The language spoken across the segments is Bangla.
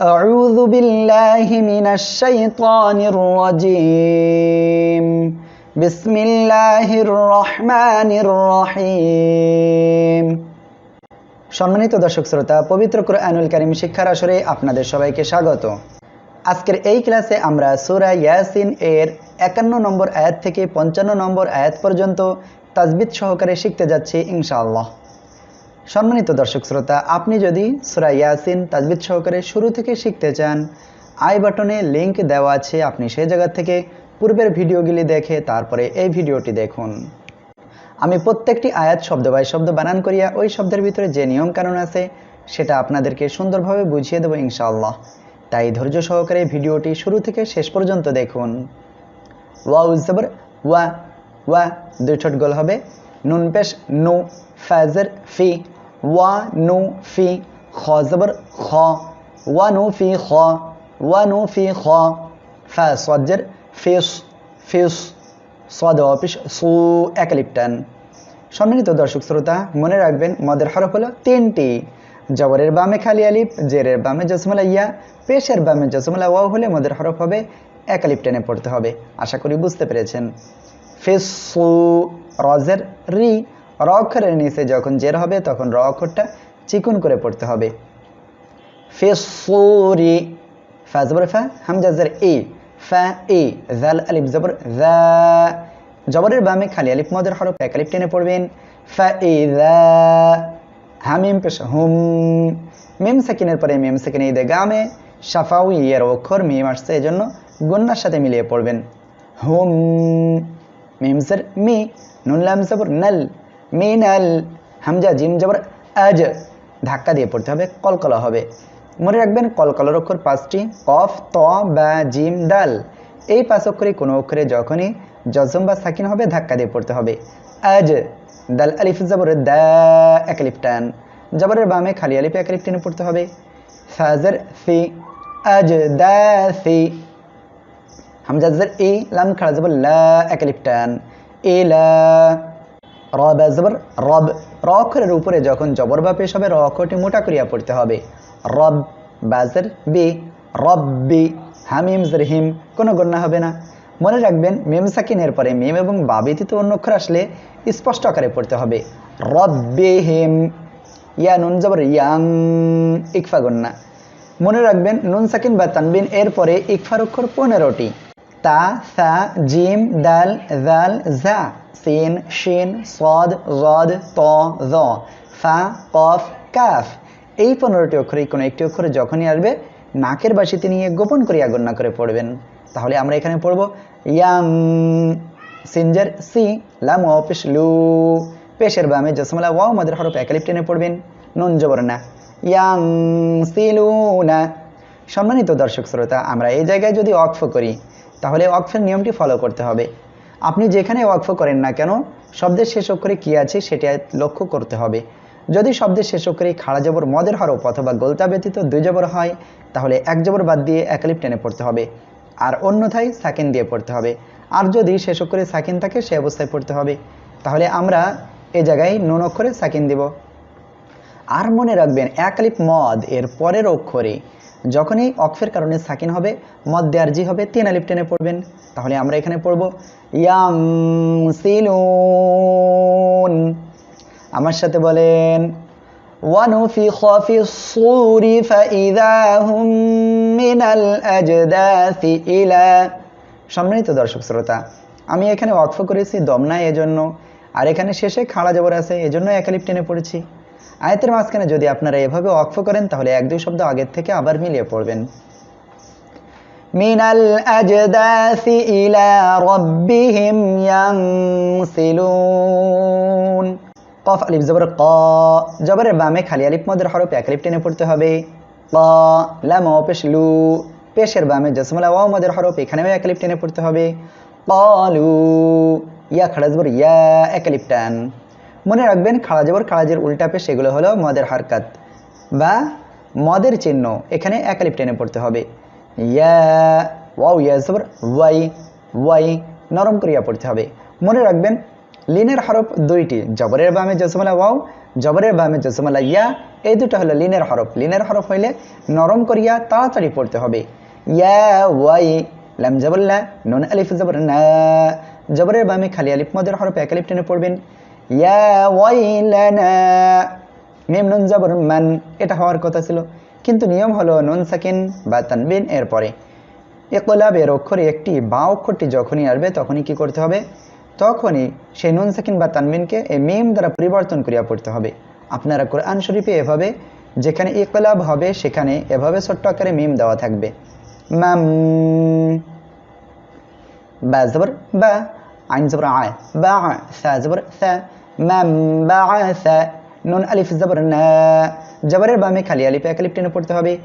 أعوذ بالله من الشيطان الرجيم بسم الله الرحمن الرحيم সম্মানিত দর্শক শ্রোতা পবিত্র কোরআনুল কারিম শিক্ষার আসরে আপনাদের সবাইকে স্বাগত আজকের এই ক্লাসে আমরা সূরা ইয়াসিন এর একান্ন নম্বর আয়াত থেকে পঞ্চান্ন নম্বর আয়াত পর্যন্ত তাজবিদ সহকারে শিখতে যাচ্ছি ইনশাআল্লাহ সম্মানিত দর্শক শ্রোতা, আপনি যদি সূরা ইয়াসিন তাজবিদ সহকারে শুরু থেকে শিখতে চান, আই বাটনে লিংক দেওয়া আছে, আপনি সেই জায়গা থেকে পূর্বের ভিডিওগুলি দেখে তারপরে এই ভিডিওটি দেখুন। আমি প্রত্যেকটি আয়াত শব্দ বাই শব্দ বানান করিয়া ওই শব্দের ভিতরে যে নিয়ম কানুন আছে, সেটা আপনাদেরকে সুন্দরভাবে বুঝিয়ে দেবো ইনশাআল্লাহ। তাই ধৈর্য সহকারে ভিডিওটি শুরু থেকে শেষ পর্যন্ত দেখুন। ওয়া উজ্জবর ওয়া ওয়া, দুই ঠোঁট গোল হবে। নুন পেশ, নু ফাজের ফি ওয়া নু ফি খ জবর খ ওয়া নু ফি খ ওয়া নু ফি খ ফা সজ্জর ফিস ফিস অফিস সু একলিপটান সম্মানিত দর্শক শ্রোতা, মনে রাখবেন, মদের হরফ হলো তিনটি। জবরের বামে খালি আলিপ জেরের বামে জসমলা ইয়া পেশের বামে জসমলা ওয়াও হলে মদের হরফ হবে এক আলিফ টেনে পড়তে হবে। আশা করি বুঝতে পেরেছেন। ফিসু, রজের রি র অক্ষরের নিচে যখন জের হবে তখন র অক্ষরটা চিকুন করে পড়তে হবে। ফিসুরি ফা, জবর ফা হামজাজের ই, ফা, ই জাল আলিফ, জবর জবরের বামে খালি আলিফ, মদের হরফ, এক আলিফ টেনে পড়বেন। ফা, ই জা হামিম, পেশ, হুম, মিম সেকেন্ডের পরে মিম সেকেন্ড ঈদে গামে সাফাউ ইয়ের অক্ষর, মিম আসছে এই জন্য গন্যার সাথে মিলিয়ে পড়বেন। হুম মিমসের মি, নুন, লাম, জবর, নল মি নল হামজা, জিম জবর, আজ ধাক্কা দিয়ে পড়তে হবে, কলকলা হবে। মনে রাখবেন, কলকলার অক্ষর পাঁচটি, কফ, ত, বা, জিম, ডাল। এই পাঁচ অক্ষরে কোনো অক্ষরে যখনই জজম বা সাকিন হবে, ধাক্কা দিয়ে পড়তে হবে। আজ দাল আলিফ, জবর, দা, এক টান। জবরের বামে খালি আলিফে, এক আলিফ টেনে পড়তে হবে। ফাজর, ফি, আজ দা, ফি। হামজাজের এ লাম খাড়া জবর, লা, এক আলিফ টান। এ, লা রব জবর, রব র অক্ষরের উপরে যখন জবর বা পেশ হবে র অক্ষরটি মোটা করিয়া পড়তে হবে। রব বাজের বি, রব বি, হামিম হিম, কোনো গণ্য হবে না। মনে রাখবেন, মেম সাকিনের পরে মেম এবং বা ব্যতীত অন্য অক্ষর আসলে স্পষ্ট আকারে পড়তে হবে। রব্বে হেম, ইয়া নুন জবর ইয়াং, ইকফা গন্না মনে রাখবেন, নুন সাকিন বা তানবিন এর পরে ইকফার অক্ষর পনেরোটি। তা, সা, জিম, দাল, জাল, জা, সিন, শিন, সদ রদ ত, জ, ফা, কফ, কাফ। এই পনেরোটি অক্ষরে, কোনো একটি অক্ষরে যখনই আসবে, নাকের বাসিতে নিয়ে গোপন করিয়া গণ্য করে পড়বেন। তাহলে আমরা এখানে পড়ব ইয়াং সিনজার, সি, লাম অফিস লু পেশের বামে জসমলা, ওয়াও, মাদের হরফ, একালিপ টেনে পড়বেন, নুন জবর না ইয়াং সিলুনা। সম্মানিত দর্শক, শ্রোতা, আমরা এই জায়গায় যদি অক্ফ করি তাহলে অক্ফের নিয়মটি ফলো করতে হবে। আপনি যেখানে অক্ফ করেন না কেন, শব্দের শেষ অক্ষরে কী আছে সেটা লক্ষ্য করতে হবে। যদি শব্দের শেষ অক্ষরে খাড়া জবর মদের হরফ অথবা গোলতা ব্যতীত দুই জবর হয়, তাহলে এক জবর বাদ দিয়ে একালিপ টেনে পড়তে হবে। আর অন্যথায় সাকিন দিয়ে পড়তে হবে। আর যদি শেষ অক্ষরে সাকিন থাকে, সে অবস্থায় পড়তে হবে। তাহলে আমরা এ জায়গায় নুন অক্ষরে সাকিন দিব। আর মনে রাখবেন এক আলিফ মদ এর পরের অক্ষরে যখনই অক্ষের কারণে সাকিন হবে মদ দেয়ারজি হবে তিন আলিফ টেনে পড়বেন তাহলে আমরা এখানে পড়ব ইয়াং সিলুন আমার সাথে বলেন ونفخ في الصور فإذا هم من الأجداث إلى সম্মানিত দর্শক শ্রোতা আমি এখানে ওয়াকফ করেছি দমনায় এজন্য আর এখানে শেষে খাড়া জবর আছে এজন্য একালিপ টেনে পড়েছি আয়তের মাঝখানে যদি আপনারা এভাবে ওয়াকফ করেন, তাহলে এক দুই শব্দ আগের থেকে আবার মিলিয়ে পড়বেন। মিনাল কফ, আলিফ, জবর, ক। জবরের বামে খালি আলিফ মদের হরফ এক আলিফ টেনে পড়তে হবে। ক, লাম পেশ লু পেশের বামে জসমলা ওয়াও মদের হরফ এখানেও এক আলিফ টেনে পড়তে হবে। কলু ইয়া খাড়া ইয়া, এক আলিফ টান। মনে রাখবেন খাড়া জবর খাড়াজের উল্টা পেশ এগুলো হলো মদের হারকাত বা মদের চিহ্ন। এখানে এক আলিফ টেনে পড়তে হবে। ইয়া, ওয়াও, ইয়া জবর, ওয়াই ওয়াই, নরম করিয়া পড়তে হবে। মনে রাখবেন, লিনের হরফ দুইটি, জবরের বামে জসমলা ওয়াও, জবরের বামে জসমলা ইয়া, এই দুটো হলো লিনের হরফ। লিনের হরফ হইলে নরম করিয়া তাড়াতাড়ি পড়তে হবে। ইয়া, ওয়াই, লাম জবল্লা নুন আলিফ জবর না। জবরের বামে খালি আলিফ মদের হরফ এক আলিফ টেনে পড়বেন। ইয়া ওয়াইলানা। মিম নুন, জবর, মান, এটা হওয়ার কথা ছিল। কিন্তু নিয়ম হলো নুন, সাকিন বা তানবিন এর পরে একলাবের অক্ষরে একটি বা অক্ষরটি যখনই আসবে, তখনই কি করতে হবে? তখনই সেই নুন, সাকিন বা তানবিনকে এই মিম দ্বারা পরিবর্তন করিয়া পড়তে হবে। আপনারা কোরআন শরীফে এভাবে, যেখানে ইকলাব হবে, সেখানে এভাবে ছোট্ট আকারে মিম দেওয়া থাকবে। মাম, বা, জবর, বা, আইন, জবর আয় বা সা মাম বা সা নুন, আলিফ, জবর জবরের বামে খালি আলিফ এক আলিফ টেনে পড়তে হবে।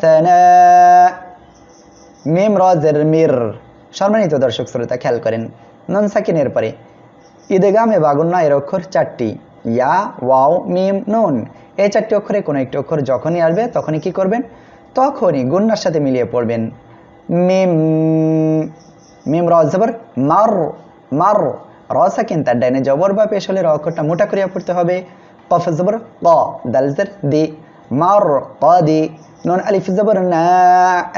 সানা মিম, রজের মির। সম্মানিত দর্শক শ্রোতা, খেয়াল করেন। নন সাকিনের পরে। ঈদগামে বাগুন্না এর অক্ষর চারটি। ইয়া, ওয়াও, মিম, নুন। এই চারটি অক্ষরে কোনো একটি অক্ষর যখনই আসবে, তখনই কি করবেন? তখনই গুন্নার সাথে মিলিয়ে পড়বেন। মিম মিম র জবর, মার মার। র সাকিন তার ডাইনে জবর বা পেশ হলে র অক্ষরটা মোটা করিয়া পড়তে হবে। কফ জবর, ক দালজের দি, মার, ক, দি, নুন, আলিফ জবর, না,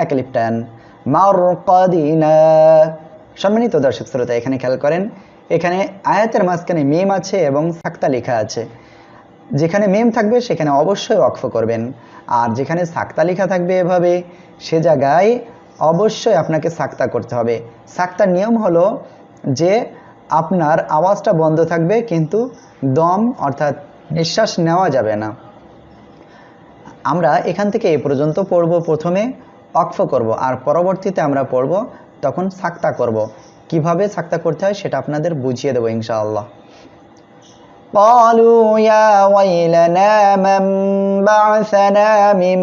এক আলিফ টান। মার কদিনা সম্মানিত দর্শক শ্রোতা, এখানে খেয়াল করেন, এখানে আয়াতের মাঝখানে মিম আছে এবং সাক্তা লেখা আছে। যেখানে মিম থাকবে, সেখানে অবশ্যই অক্ষ করবেন। আর যেখানে সাক্তা লেখা থাকবে এভাবে, সে জায়গায় অবশ্যই আপনাকে সাক্তা করতে হবে। সাক্তার নিয়ম হলো যে আপনার আওয়াজটা বন্ধ থাকবে কিন্তু দম অর্থাৎ নিঃশ্বাস নেওয়া যাবে না আমরা এখান থেকে এ পর্যন্ত পড়ব প্রথমে অক্ফ করব আর পরবর্তীতে আমরা পড়ব তখন সাক্তা করব কিভাবে সাক্তা করতে হয় সেটা আপনাদের বুঝিয়ে দেবো ইনশাআল্লাহ قالوا يا ويلنا من بعثنا من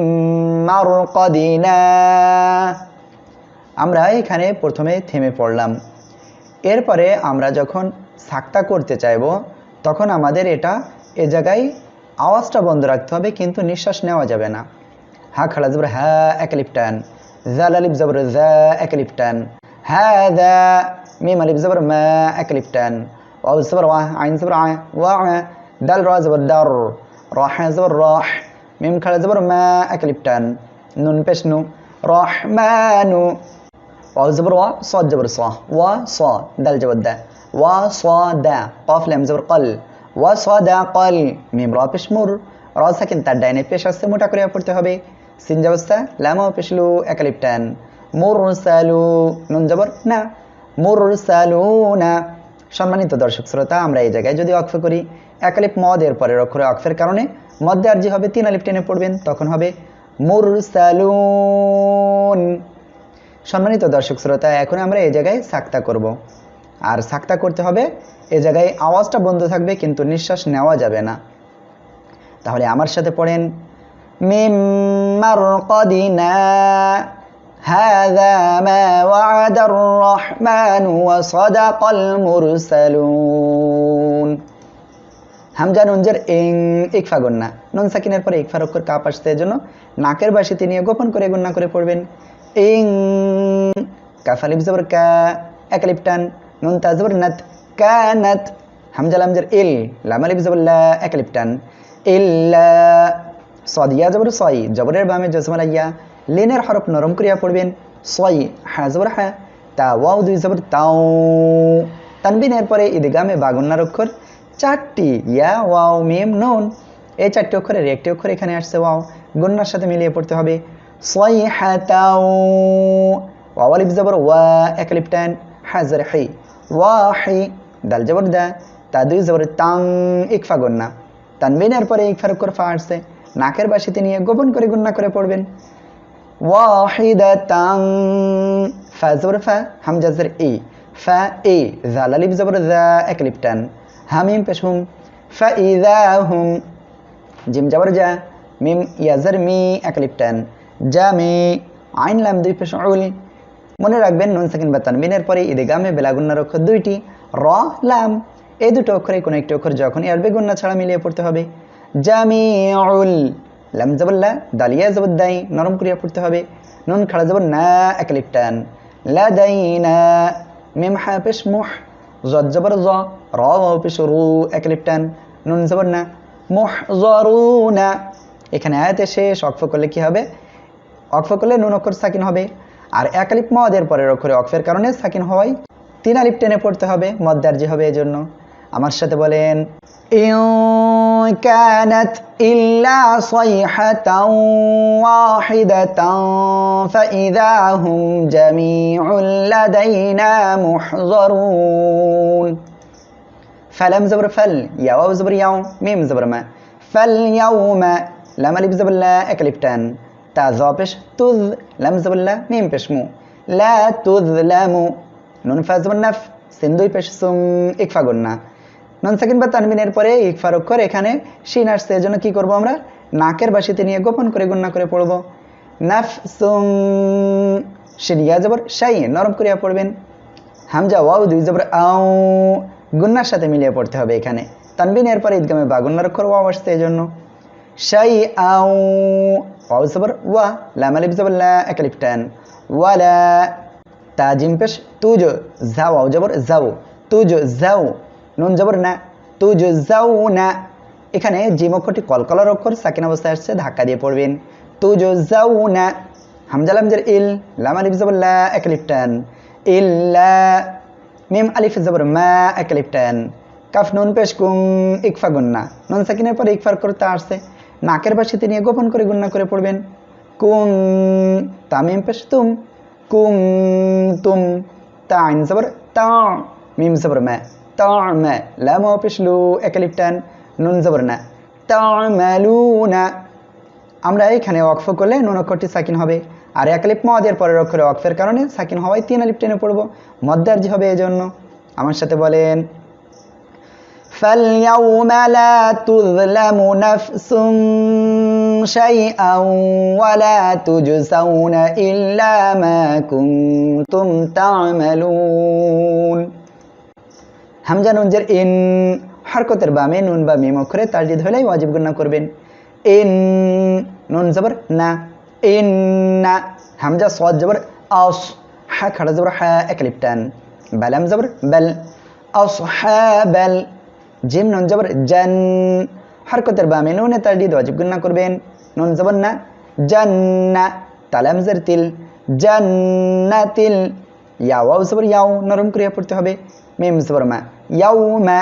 مرقدنا আমরা এখানে প্রথমে থেমে পড়লাম এরপরে আমরা যখন সাক্তা করতে চাইব, তখন আমাদের এটা এ জায়গায় আওয়াজটা বন্ধ রাখতে হবে, কিন্তু নিঃশ্বাস নেওয়া যাবে না। হা খাড়া জবর হ্যা এক লিপটান জাল আলিফ জবর, জা, এক লিপটান হ্যাঁ দা মিম আলিফ জবর, মা, এক লিপটান ওয়াও জবর ওয়াহ আইন জবর আয় ওয়া দাল, রা, জবর, দার। রাহ জবর রাহ মিম খাড়া জবর, মা, এক লিপটান নুন, পেশ নু। ওয়াও জবর ওয়া صاد জবর صا ওয়া صا দাল জবর দা ওয়া صا দা قاف লাম জবর قل ওয়া صا দা قل মিম রা পেশ মুর র সাকিন তার ডাইনে পেশ আসছে মোটা করে পড়তে হবে সিন জবস্তা লামও পেশলু একালিপটান মুরসালু নুন জবর না মুরসালুনা সম্মানিত দর্শক শ্রোতা আমরা এই জায়গায় যদি অক্ষ করি একালিপ মদ এর পরের অক্ষরে অক্ষের কারণে মধ্যে আরজি হবে তিন আলিপ টেনে পড়বেন তখন হবে মুরসালুন সম্মানিত দর্শক শ্রোতা এখন আমরা এই জায়গায় সাক্তা করব আর সাক্তা করতে হবে এ জায়গায় আওয়াজটা বন্ধ থাকবে কিন্তু নিঃশ্বাস নেওয়া যাবে না তাহলে আমার সাথে পড়েন মিম মারকাদিনা هذا ما وعد الرحمن وصدق المرسلون হামজা নুনজের ইং ইকফা গন্না নুন সাকিনের পরে ইকফার অক্ষর কাপ আসতে জন্য নাকের বাসিতে নিয়ে গোপন করে গন্না করে পড়বেন ইং কাফালিপ জবর কা একালিপ টান নুন তা জবর নাত কানাত হামজা লামজের ইল লামালিপ জবর লা টান ইল্লা সদিয়া জবর সই জবরের বামে জজমালা ইয়া লেনের হরফ নরম করিয়া পড়বেন সই হ্যাঁ জবর হ্যাঁ তা ওয়াও দুই জবর তাও তানবিনের পরে ঈদগামে বাগুন্নার অক্ষর চারটি ইয়া ওয়াও মিম নুন এই চারটি অক্ষরের একটি অক্ষর এখানে আসছে ওয়াও গুন্নার সাথে মিলিয়ে পড়তে হবে এক আলিফ টান হাজার হি ওয়া হি দাল জবর দা তা দুই জবর তাং ইকফা গুন্না তানবিনের পরে ইকফার অক্ষর ফা আসছে নাকের বাসিতে নিয়ে গোপন করে গুন্না করে পড়বেন ওয়াহিদাতাং ফা জবর ফা হামজা জের ই ফা ই জাল আলিফ জবর জা এক লিপ টান হামিম পেশ হুম ফা ইদা হুম জিম জবর জা মিম ইয়াজার মি এক লিপ টান জা মি আইন লাম দুই পেশ মনে রাখবেন, নুন সাকিন বা তানবিনের পরে ঈদে গামে বেলাগুন্নার অক্ষর দুইটি, র, লাম। এই দুটো অক্ষরে কোনো একটি অক্ষর যখনই আসবে, গুন্না ছাড়া মিলিয়ে পড়তে হবে। জামিউল লাম জবল্লা দালিয়া জবদ্দাই নরম করিয়া পড়তে হবে। নুন খাড়া জবর না একালিপটান লাদাইনা মিম হা পেশ মুহ জজ জবর জ, র পেশ রু একলিপ নুন জবর না মুহজরুনা এখানে আয়াতে শেষ অক্ফ করলে কি হবে? অক্ফ করলে নুন অক্ষর সাকিন হবে আর এক আলিপ মদের পরের অক্ষরে অক্ফের কারণে সাকিন হওয়ায় তিন আলিপ টেনে পড়তে হবে মদ্দার্জি হবে এজন্য আমার সাথে বলেন إن كانت إلا صيحة واحدة فإذا هم جميع لدينا محضرون فلم زبر فل يا واو زبر يوم ميم زبر ما فاليوم لم ألف زبر لا أكلفتان তা জ পেশ তুজ লাম জবল্লা মিম পেশ মু লা তুজ লামু নুন ফাজ নাফ সিন্দুই পেশ সুম ইকফা গন্না নন সেকেন্ড বা তানবিনের পরে ইকফা রক্ষর এখানে শিন আসছে এজন্য কী করব আমরা? নাকের বাসিতে নিয়ে গোপন করে গণ্যা করে পড়ব। নাফ সুম শিন ইয়া জবর শাই নরম করিয়া পড়বেন। হামজা ওয়াউ দুই জবর আও গুন্নার সাথে মিলিয়ে পড়তে হবে এখানে। তানবিনের পরে ঈদগামে বা গুন্নার অক্ষর ওয়াও আসছে এজন্য। শাই আও জবর ওয়া লাম আলিফ জবর লা একালিফ টান ওয়ালা তাজিম পেশ তুজ যাও আও জবর যাও তুজ যাও নুন জবর না তুজ যাও না এখানে জিম অক্ষরটি কলকলার অক্ষর সাকিন অবস্থায় আসছে, ধাক্কা দিয়ে পড়বেন। তুজ যাও না হামজা লামজের ইল লাম আলিফ জবর, লা একালিফ টান। ইল্লা মিম আলিফ জবর, মা একালিফ টান। কাফ নুন পেশ কুম, ইকফা গুন্না নুন সাকিনের পরে ইকফার করতে আসছে। নাকের পাশে নিয়ে গোপন করে গুন্না করে পড়বেন। কুম তামিম পেশ তুম কুম তুম, তা আইন জবর তা, মিম জবর মা, তা মা, লাম ও পেশ লু একালিফ টান, নুন জবর না, তা মালুনা আমরা এখানে ওয়াকফ করলে নুন অক্ষরটি সাকিন হবে। আর এক আলিপ মদের পরের অক্ষরে ওয়াকফের কারণে সাকিন হওয়ায় তিন আলিপ টেনে পড়ব। মদ্দার্জি হবে এজন্য। আমার সাথে বলেন فاليوم لا تظلم نفس شيئا ولا تجزون إلا ما كنتم تعملون হামজা নুনজের ইন হরকতের বামে নুন বা মিম অক্ষরে তাজদিদ হলেই ওয়াজিব গুন্না করবেন ইন নুন জবর না ইন না হামজা সদ জবর আস হা খাড়া জবর হা একলিপটান বালাম জবর বেল আস হা বেল জিম নন জবর জান হরকতের বামে নুনে তাজদিদ ওয়াজিব গুন্না করবেন নুন জবর না জান্না তালাম জের তিল জান্নাতিল ইয়াও ওয়াও জবর ইয়াও নরম করিয়া পড়তে হবে মিম জবর মা ইয়াও মা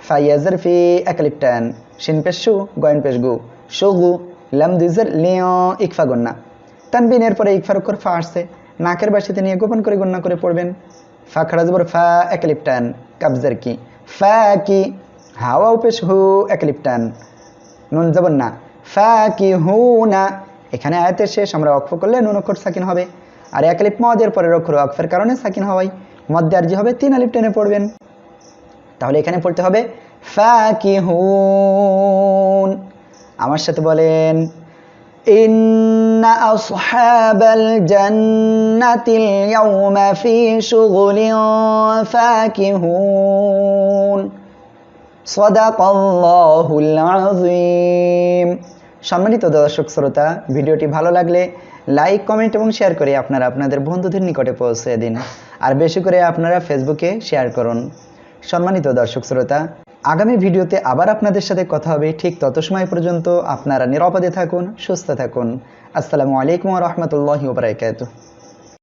ফাইয়াজের ফি একলিপটান শিন পেশ শু গয়েন পেশ গু সুগু লাম দুইজের লিও ইকফা গন্না তানবিনের পরে ইকফার অক্ষর ফা আসছে নাকের বাসিতে নিয়ে গোপন করে গণ্যা করে পড়বেন ফা খাড়া জবর ফা একলিপটান কাবজের কি ফা কি হাওয়াও পেশ হু একলিপটান নুন জবর না ফা কি হু না এখানে আয়াতের শেষ আমরা অক্ষ করলে নুন অক্ষর সাকিন হবে আর এক আলিপ মদের পরের অক্ষর অক্ষের কারণে সাকিন হওয়াই মধ্যে আরজি হবে তিন আলিপ টেনে পড়বেন তাহলে এখানে পড়তে হবে ফাকিহুন আমার সাথে বলেন إن أصحاب الجنة اليوم في شغل فاكهون সদাকল্লাহুল সম্মানিত দর্শক শ্রোতা, ভিডিওটি ভালো লাগলে লাইক, কমেন্ট এবং শেয়ার করে আপনারা আপনাদের বন্ধুদের নিকটে পৌঁছে দিন। আর বেশি করে আপনারা ফেসবুকে শেয়ার করুন। সম্মানিত দর্শক শ্রোতা, আগামী ভিডিওতে আবার আপনাদের সাথে কথা হবে। ঠিক তত সময় পর্যন্ত আপনারা নিরাপদে থাকুন, সুস্থ থাকুন। আসসালামু আলাইকুম রহমতুল্লাহ বারাকাতুহ।